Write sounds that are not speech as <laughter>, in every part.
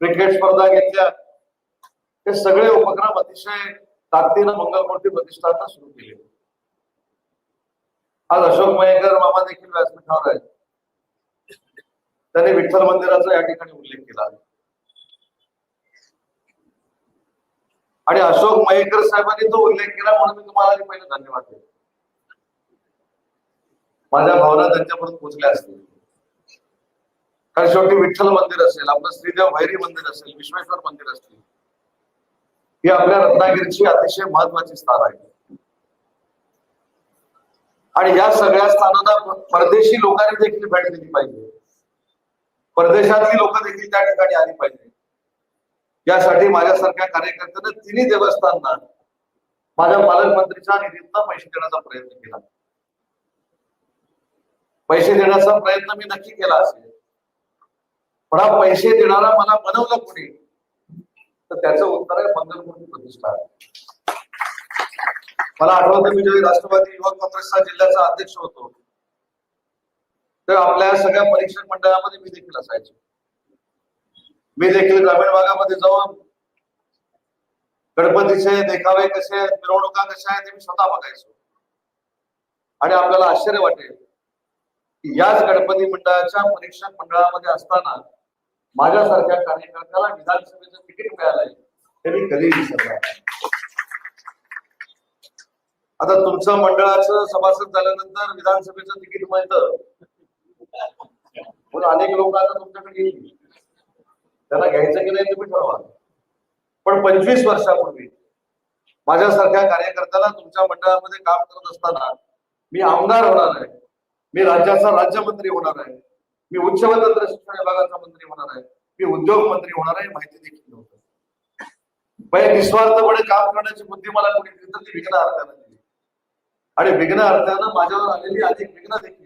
Cricket स्पर्धा घेतल्या. हे सगळे उपक्रम अतिशय ताकदीनं मंगलमूर्ती प्रतिष्ठानं सुरू केले. आज अशोक मयेकर मामा देखील व्यासपीठावर आहेत. त्यांनी विठ्ठल मंदिराचा या ठिकाणी उल्लेख केला आणि अशोक मयेकर साहेबांनी तो उल्लेख केला म्हणून मी तुम्हाला पहिले धन्यवाद देतो. माझ्या भावना त्यांच्यापर्यंत पोहोचल्या असतील. कारण शेवटी विठ्ठल मंदिर असेल आपलं श्रीदेव भैरी मंदिर असेल विश्वेश्वर मंदिर असतील ही आपल्या रत्नागिरीची अतिशय महत्वाची स्थान आहे. आणि या सगळ्या स्थानांना परदेशी लोकांनी देखील भेट दिली पाहिजे. परदेशातली लोक देखील त्या ठिकाणी आली पाहिजे. यासाठी माझ्यासारख्या कार्यकर्त्यांना तिन्ही देवस्थानना माझ्या पालकमंत्रीच्या निधीतनं पैसे देण्याचा प्रयत्न केला. पैसे देण्याचा प्रयत्न मी नक्की केला असेल. पण हा पैसे देणारा मला बनवलं कोणी? तर त्याचं उत्तर आहे मंगलमूर्ती प्रतिष्ठान मला आठवतं मी जेव्हा राष्ट्रवादी युवक काँग्रेसचा जिल्ह्याचा अध्यक्ष होतो तेव्हा आपल्या सगळ्या परीक्षक मंडळामध्ये मी देखील असायचो. मी देखील ग्रामीण भागामध्ये जाऊन गणपतीचे देखावे कसे आहेत मिरवणुका कशा आहेत ते मी स्वतः बघायचो. आणि आपल्याला आश्चर्य वाटेल की याच गणपती मंडळाच्या परीक्षक मंडळामध्ये असताना माझ्यासारख्या कार्यकर्त्याला विधानसभेचं तिकीट मिळालंय हे मी कधी विसरणार आता तुमचं मंडळाचं सभासद झाल्यानंतर विधानसभेचं तिकीट मिळतं. म्हणून अनेक लोक आता तुमच्याकडे येईल. त्यांना घ्यायचं की नाही तुम्ही ठरवा. पण पंचवीस वर्षापूर्वी माझ्यासारख्या कार्यकर्त्याला तुमच्या मंडळामध्ये काम करत असताना मी आमदार होणार आहे. मी राज्याचा राज्यमंत्री होणार आहे. मी उच्च व तंत्र शिक्षण विभागाचा मंत्री होणार आहे. मी उद्योग मंत्री होणार आहे माहिती देखील नव्हतं. पहिले निस्वार्थपणे काम करण्याची बुद्धी मला कोणी दिली तर ती विघ्न अर्थानं दिली. आणि विघ्न अर्थानं माझ्यावर आलेली अधिक विघ्न देखील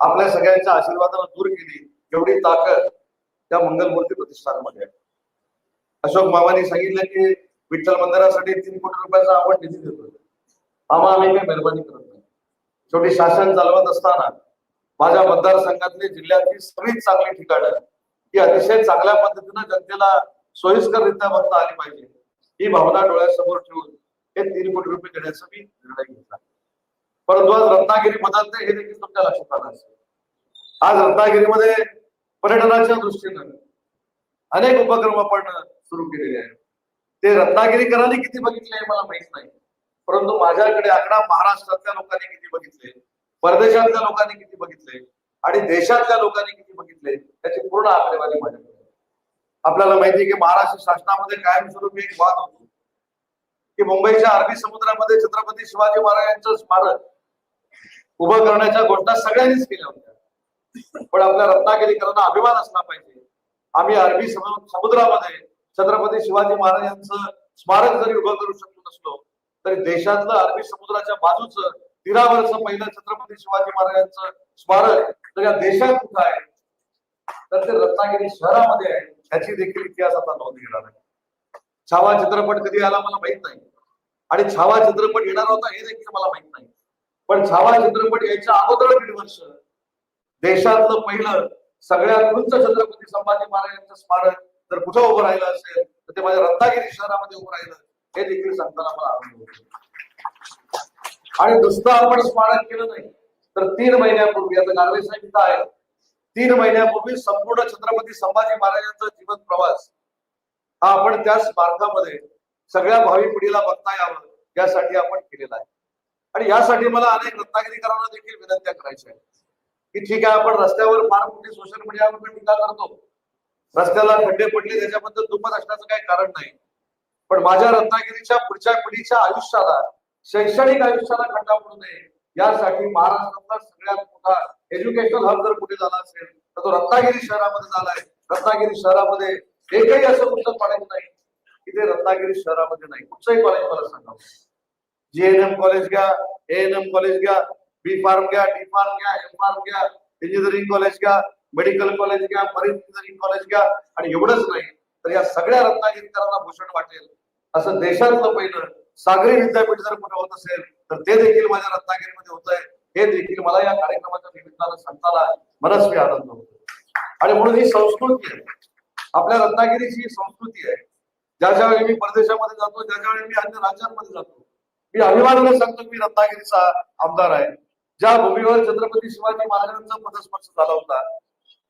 आपल्या सगळ्यांच्या आशीर्वादानं दूर केली एवढी ताकद त्या मंगलमूर्ती प्रतिष्ठानमध्ये आहे. अशोक मामाने सांगितलं की विठ्ठल मंदिरासाठी तीन कोटी रुपयाचा आपण निधी देतो आम्हा आम्ही काही मेहरबानी करत नाही. शेवटी शासन चालवत असताना माझ्या मतदारसंघातले जिल्ह्यातली सगळीच चांगली ठिकाणं ही अतिशय चांगल्या पद्धतीनं जनतेला सोयीस्कररित्या बघता आली पाहिजे. ही भावना डोळ्यासमोर ठेवून हे तीन कोटी रुपये देण्याचा मी निर्णय घेतला. परंतु आज रत्नागिरी बदलते हे देखील तुमच्या लक्षात आलं असेल. आज रत्नागिरीमध्ये पर्यटनाच्या दृष्टीनं अनेक उपक्रम आपण सुरू केलेले आहेत. ते रत्नागिरीकरांनी किती बघितले हे मला माहीत नाही. परंतु माझ्याकडे आकडा महाराष्ट्रातल्या लोकांनी किती बघितले? परदेशातल्या लोकांनी किती बघितले आणि देशातल्या लोकांनी किती बघितले त्याची पूर्ण आकडेवारी माझ्याकडे आपल्याला माहिती आहे की महाराष्ट्र शासनामध्ये कायमस्वरूपी एक वाद होतो. की मुंबईच्या अरबी समुद्रामध्ये छत्रपती शिवाजी महाराजांचं स्मारक उभं करण्याच्या घोषणा सगळ्यांनीच केल्या होत्या. पण आपल्या रत्नागिरीकरांना अभिमान असला पाहिजे. आम्ही अरबी समुद्रामध्ये छत्रपती शिवाजी महाराजांचं स्मारक जरी उभं करू शकत नसलो तरी देशातलं अरबी समुद्राच्या बाजूचं तीरावरचं पहिलं छत्रपती शिवाजी महाराजांचं स्मारक तर या देशात कुठं आहे? तर ते रत्नागिरी शहरामध्ये आहे. ह्याची देखील इतिहास आता नोंद घेणार आहे. छावा चित्रपट कधी आला मला माहीत नाही. आणि छावा चित्रपट येणार होता हे देखील मला माहीत नाही. पण छावा चित्रपट यायच्या अगोदर दीड वर्ष देशातलं पहिलं सगळ्यात उंच छत्रपती संभाजी महाराजांचं स्मारक जर कुठं उभं राहिलं असेल तर ते माझ्या रत्नागिरी शहरामध्ये उभं राहिलं हे देखील सांगताना मला आनंद होतो. आणि नुसतं आपण स्मारक केलं नाही तर तीन महिन्यापूर्वी आता गारवे साहेब इथं आहे तीन महिन्यापूर्वी संपूर्ण छत्रपती संभाजी महाराजांचा जीवन प्रवास हा आपण त्या स्मारकामध्ये सगळ्या भावी पिढीला बघता यावं यासाठी आपण केलेला आहे. आणि यासाठी मला अनेक रत्नागिरीकरांना देखील विनंत्या करायच्या आहेत. की ठीक आहे आपण रस्त्यावर फार मोठी सोशल मीडियावर टीका करतो. रस्त्याला खड्डे पडले त्याच्याबद्दल दुःखद असण्याचं काही कारण नाही. पण माझ्या रत्नागिरीच्या पुढच्या पिढीच्या आयुष्याला शैक्षणिक आयुष्याला खड्डा पडू नये. यासाठी महाराष्ट्रातला सगळ्यात मोठा एज्युकेशनल हब जर कुठे झाला असेल तर तो रत्नागिरी शहरामध्ये झालाय रत्नागिरी शहरामध्ये एकही असं कुठलं कॉलेज नाही. की ते रत्नागिरी शहरामध्ये नाही. कुठचंही कॉलेज मला सांगा. जीएनएम कॉलेज घ्या एएनएम कॉलेज घ्या बी फार्म घ्या डी फार्म घ्या एम फार्म घ्या इंजिनिअरिंग कॉलेज घ्या मेडिकल कॉलेज घ्या मरीन इंजिनिअरिंग कॉलेज घ्या. आणि एवढंच नाही तर या सगळ्या रत्नागिरीकरांना भूषण वाटेल. असं देशातलं पहिलं सागरी विद्यापीठ जर कुठे होत असेल तर ते देखील माझ्या रत्नागिरीमध्ये होत आहे. हे देखील मला या कार्यक्रमाच्या निमित्तानं सांगताना मनस्वी आनंद होतो. आणि म्हणून ही संस्कृती आहे. आपल्या रत्नागिरीची ही संस्कृती आहे. ज्या ज्या वेळी मी परदेशामध्ये जातो ज्या ज्या वेळी मी अन्य राज्यांमध्ये जातो मी अभिमानाने सांगतो की मी रत्नागिरीचा आमदार आहे. ज्या भूमीवर छत्रपती शिवाजी महाराजांचा पदस्पर्श झाला होता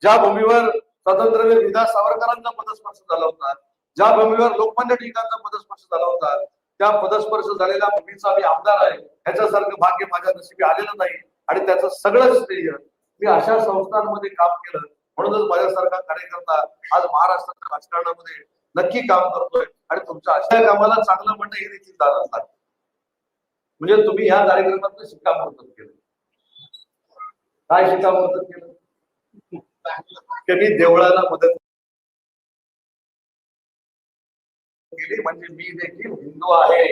ज्या भूमीवर स्वातंत्र्यवीर विदा सावरकरांचा पदस्पर्श झाला होता ज्या भूमीवर लोकमान्य टिळकांचा पदस्पर्श झाला होता त्या पदस्पर्श झालेल्या भूमीचा मी आमदार आहे ह्याच्यासारखं भाग्य माझ्या नशिबी आलेलं नाही आणि त्याचं सगळं श्रेय मी अशा संस्थांमध्ये काम केलं. म्हणूनच माझ्यासारखा कार्यकर्ता आज महाराष्ट्राच्या राजकारणामध्ये नक्की काम करतोय आणि तुमच्या अशा कामाला चांगलं म्हणणं हे देखील दारात लागतं म्हणजे तुम्ही ह्या कार्यक्रमात शिक्कामोर्तब केलं? काय शिक्कामोर्तब केलं? <laughs> मी देवळाला मदत केली म्हणजे मी देखील हिंदू आहे.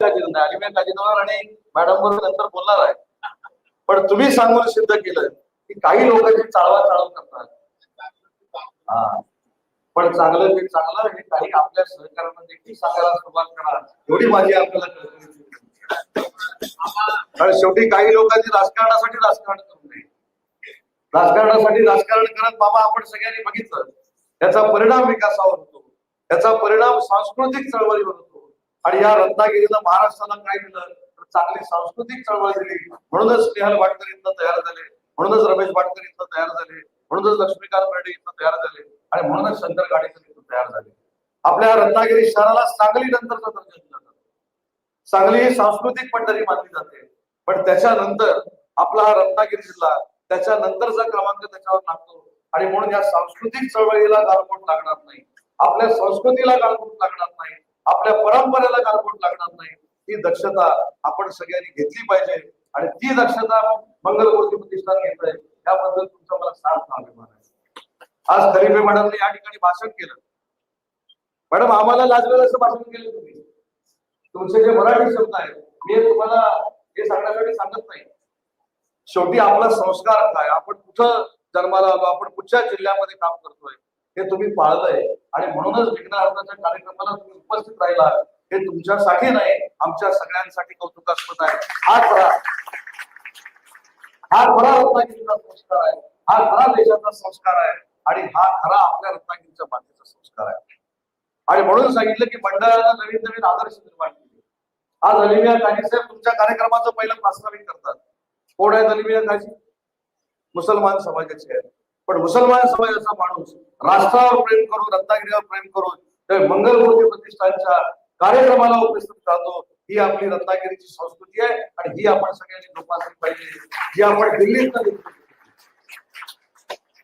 आणि मॅडम बरोबर नंतर बोलणार आहे. पण तुम्ही सांगून सिद्ध केलं की काही लोकांची चाळवा चाळव करतात. पण चांगलं ते चांगलं हे काही आपल्या सहकार्यांना देखील सांगायला सुरुवात करा एवढी माझी आपल्याला कारण शेवटी काही लोकांनी राजकारणासाठी राजकारण करू नये. राजकारणासाठी राजकारण करत बाबा आपण सगळ्यांनी बघितलं. त्याचा परिणाम विकासावर होतो. त्याचा परिणाम सांस्कृतिक चळवळीवर होतो आणि या रत्नागिरीनं महाराष्ट्राला काय दिलं तर चांगली सांस्कृतिक चळवळ दिली. म्हणूनच स्नेहल भाटकर इथं तयार झाले. म्हणूनच रमेश भाटकर इथं तयार झाले. म्हणूनच लक्ष्मीकांत बर्डे इथं तयार झाले. आणि म्हणूनच शंकर गाडेकर इथं तयार झाले. आपल्या रत्नागिरी शहराला सांगली नंतरचा दर्जा दिला जातो. सांगली ही सांस्कृतिक पंढरी मानली जाते. पण त्याच्यानंतर आपला हा रत्नागिरी जिल्हा त्याच्यानंतरचा क्रमांक त्याच्यावर लागतो. आणि म्हणून या सांस्कृतिक चळवळीला गारपोट लागणार नाही. आपल्या संस्कृतीला गालबोट लागणार नाही आपल्या परंपरेला गालबोट लागणार नाही. ही दक्षता आपण सगळ्यांनी घेतली पाहिजे आणि ती दक्षता मंगलमूर्ती प्रतिष्ठान घेत आहे. त्याबद्दल तुमचा मला सार्थ अभिमान आहे. आज खलिफे मॅडमने या ठिकाणी भाषण केलं. मॅडम आम्हाला लाजवेल असं भाषण केलं तुम्ही. तुमचे जे मराठी शब्द आहेत मी तुम्हाला हे सांगण्यासाठी सांगत नाही. शेवटी आपला संस्कार काय? आपण कुठं जन्माला आलो? आपण कुठच्या जिल्ह्यामध्ये काम करतोय? हे तुम्ही पाळलंय. आणि म्हणूनच विघ्नहर्ताच्या कार्यक्रमाला तुम्ही उपस्थित राहिला हे तुमच्यासाठी नाही आमच्या सगळ्यांसाठी कौतुकास्पद आहे. हा खरा हा खरा रत्नागिरीचा संस्कार आहे. हा खरा देशाचा संस्कार आहे. आणि हा खरा आपल्या रत्नागिरीच्या मातेचा संस्कार आहे. आणि म्हणून सांगितलं की मंडळाला नवीन नवीन आदर्श निर्माण केले. आज अलिमिया काजी साहेब तुमच्या कार्यक्रमाचं पहिलं प्रास्ताविक करतात. कोण आहेत अलिमिया काजी? मुसलमान समाजाचे आहेत. पण मुसलमान समाजाचा माणूस राष्ट्रावर प्रेम करून रत्नागिरीवर प्रेम करून तर मंगलमूर्ती प्रतिष्ठानच्या कार्यक्रमाला उपस्थित राहतो ही आपली रत्नागिरीची संस्कृती आहे आणि ही आपण सगळ्यांनी जोपासली पाहिजे जी आपण दिल्लीत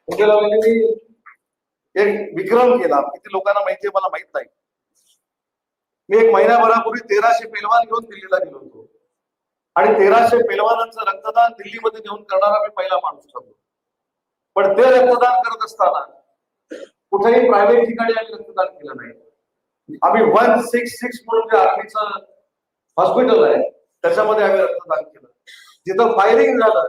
म्हणजे एक विक्रम केला किती लोकांना माहिती आहे मला माहीत नाही. मी एक महिन्याभरापूर्वी तेराशे पेलवान घेऊन दिल्लीला गेलो होतो. आणि तेराशे पेलवानांचं रक्तदान दिल्लीमध्ये देऊन करणारा मी पहिला माणूस ठरलो. पण ते रक्तदान करत असताना कुठेही प्रायव्हेट ठिकाणी आम्ही रक्तदान केलं नाही. आम्ही वन सिक्स सिक्स म्हणून जे आर्मीचं हॉस्पिटल आहे त्याच्यामध्ये आम्ही रक्तदान केलं. जिथं फायरिंग झालं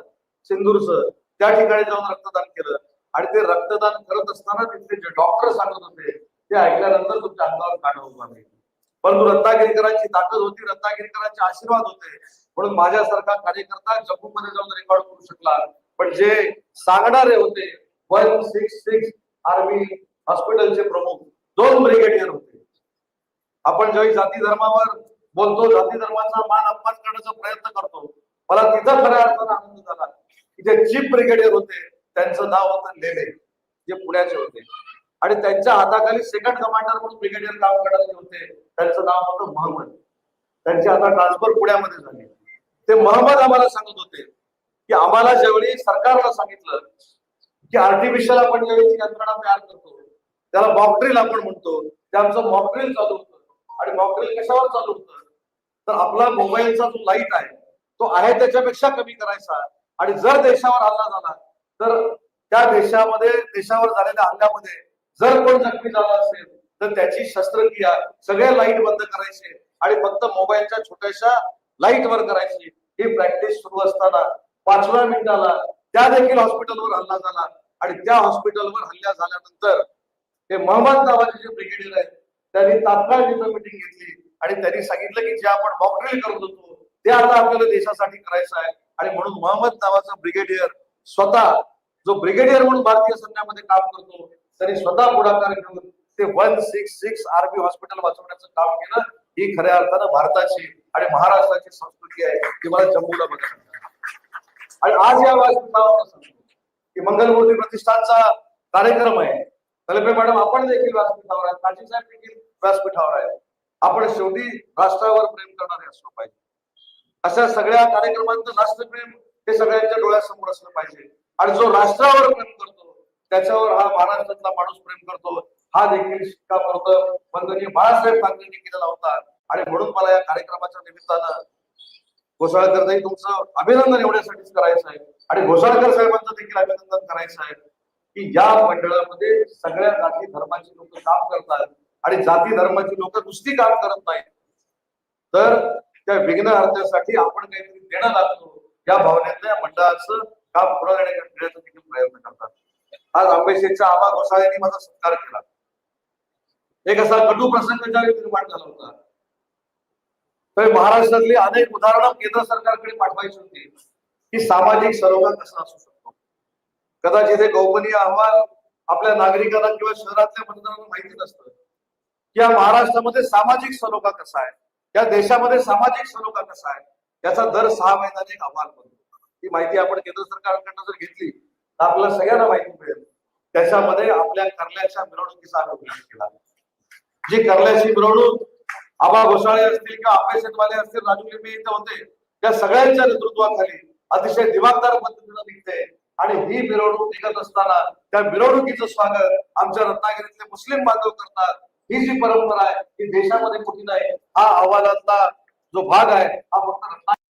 सिंदूरचं त्या ठिकाणी जाऊन रक्तदान केलं. आणि ते रक्तदान करत असताना तिथले जे डॉक्टर सांगत होते ते ऐकल्यानंतर तुमच्या अंगावर काढ उभा नाही परंतु रत्नागिरीकरांची ताकद होती रत्नागिरीकरांचे आशीर्वाद होते. म्हणून माझ्यासारखा कार्यकर्ता जम्मू मध्ये जाऊन रेकॉर्ड करू शकला. पण जे सांगणारे होते वन सिक्स सिक्स आर्मी हॉस्पिटलचे प्रमुख दोन ब्रिगेडियर होते. आपण ज्यावेळी जाती धर्मावर बोलतो जाती धर्माचा मान अपमान करण्याचा प्रयत्न करतो मला तिथं खऱ्या अर्थानं आनंद झाला. की जे चीफ ब्रिगेडियर होते त्यांचं नाव होतं लेले जे पुण्याचे होते. आणि त्यांच्या हाताखाली सेकंड कमांडर म्हणून ब्रिगेडियर काम करणारे होते त्यांचं नाव होतं महम्मद. त्यांची आता ट्रान्सफर पुण्यामध्ये झाली. ते महम्मद आम्हाला सांगत होते की आम्हाला ज्यावेळी सरकारला सांगितलं की आर्टिफिशियल आपण ज्यावेळी यंत्रणा तयार करतो त्याला मॉकड्रिल आपण म्हणतो ते आमचं मॉकड्रिल चालू होतं. आणि मॉकड्रिल कशावर चालू होतं? तर आपला मोबाईलचा जो लाइट आहे तो आहे त्याच्यापेक्षा कमी करायचा. आणि जर देशावर हल्ला झाला तर त्या देशामध्ये देशावर झालेल्या हल्ल्यामध्ये जर कोण जखमी झाला असेल तर त्याची शस्त्रक्रिया सगळ्या लाइट बंद करायचे. आणि फक्त मोबाईलच्या छोट्याशा लाइट वर करायची. ही प्रॅक्टिस सुरू असताना पाचव्या मिनिटाला त्या देखील हॉस्पिटलवर हल्ला झाला. आणि त्या हॉस्पिटलवर हल्ला झाल्यानंतर हे मोहम्मद नावाचे जे ब्रिगेडियर आहेत त्यांनी तात्काळ तिथं मिटिंग घेतली आणि त्यांनी सांगितलं की जे आपण मॉकड्रिल करत होतो ते आता आपल्याला देशासाठी करायचं आहे. आणि म्हणून मोहम्मद नावाचा ब्रिगेडियर स्वतः जो ब्रिगेडियर म्हणून भारतीय सैन्यामध्ये काम करतो त्यांनी स्वतः पुढाकार घेऊन ते one six six army hospital वाचवण्याचं काम केलं. ही खऱ्या अर्थानं भारताची आणि महाराष्ट्राची संस्कृती आहे ती मला जम्मूला बघायला आणि आज या व्यासपीठावर की मंगलमूर्ती प्रतिष्ठानचा कार्यक्रम आहे. तलपे मॅडम आपण देखील व्यासपीठावर आहे काजी साहेब देखील व्यासपीठावर आहे आपण शेवटी राष्ट्रावर प्रेम करणारे असलो पाहिजे. अशा सगळ्या कार्यक्रमांचं राष्ट्रप्रेम हे सगळ्यांच्या डोळ्यासमोर असलं पाहिजे. आणि जो राष्ट्रावर प्रेम करतो त्याच्यावर हा महाराष्ट्रातला माणूस प्रेम करतो हा देखील शिक्का करतो. वंदनीय बाळासाहेब ठाकरेंनी केलेला होता. आणि म्हणून मला या कार्यक्रमाच्या निमित्तानं घोसाळकर तुमचं अभिनंदन एवढ्यासाठीच करायचं आहे. आणि घोसाळकर साहेबांचं देखील अभिनंदन करायचं आहे की या मंडळामध्ये सगळ्या जाती धर्माची लोक काम करतात आणि जाती धर्माची लोक नुसती काम करत नाहीत. तर त्या विघ्न हरण्यासाठी आपण काहीतरी देणं लागतो. या भावनेतल्या या मंडळाचं काम पुढे नेण्याचा देखील प्रयत्न करतात. आज आंबेशेच्या आबा घोसाळ्यांनी माझा सत्कार केला. एक असा कटू प्रसंग ज्यावेळी निर्माण झाला होता. तर महाराष्ट्रातली अनेक उदाहरणं केंद्र सरकारकडे पाठवायची होती. की सामाजिक सरोवर कसा असू शकतो? कदाचित हे गोपनीय अहवाल आपल्या नागरिकांना किंवा शहरातल्या मतदारांना माहिती नसतं. या महाराष्ट्रामध्ये सामाजिक सलोखा कसा आहे? या देशामध्ये सामाजिक सलोखा कसा आहे? याचा दर सहा महिन्याने एक अहवाल बनतो. ही माहिती आपण केंद्र सरकारकडनं जर घेतली तर आपल्याला सगळ्यांना माहिती मिळेल. त्याच्यामध्ये आपल्या कर्ल्याच्या मिरवणुकीचा आम्ही उल्लेख केला जी कर्ल्याची मिरवणूक आबा घोसाळे असतील किंवा आपेशेतवाले असतील राजू लिंबे इथे होते त्या सगळ्यांच्या नेतृत्वाखाली अतिशय दिमागदार पद्धतीनं निघते. आणि ही मिरवणूक निघत असताना त्या मिरवणुकीचं स्वागत आमच्या रत्नागिरीतले मुस्लिम बांधव करतात. ही जी परंपरा आहे ही देशामध्ये कुठे नाही हा अहवालातला जो भाग आहे हा फक्त रत्नागिरी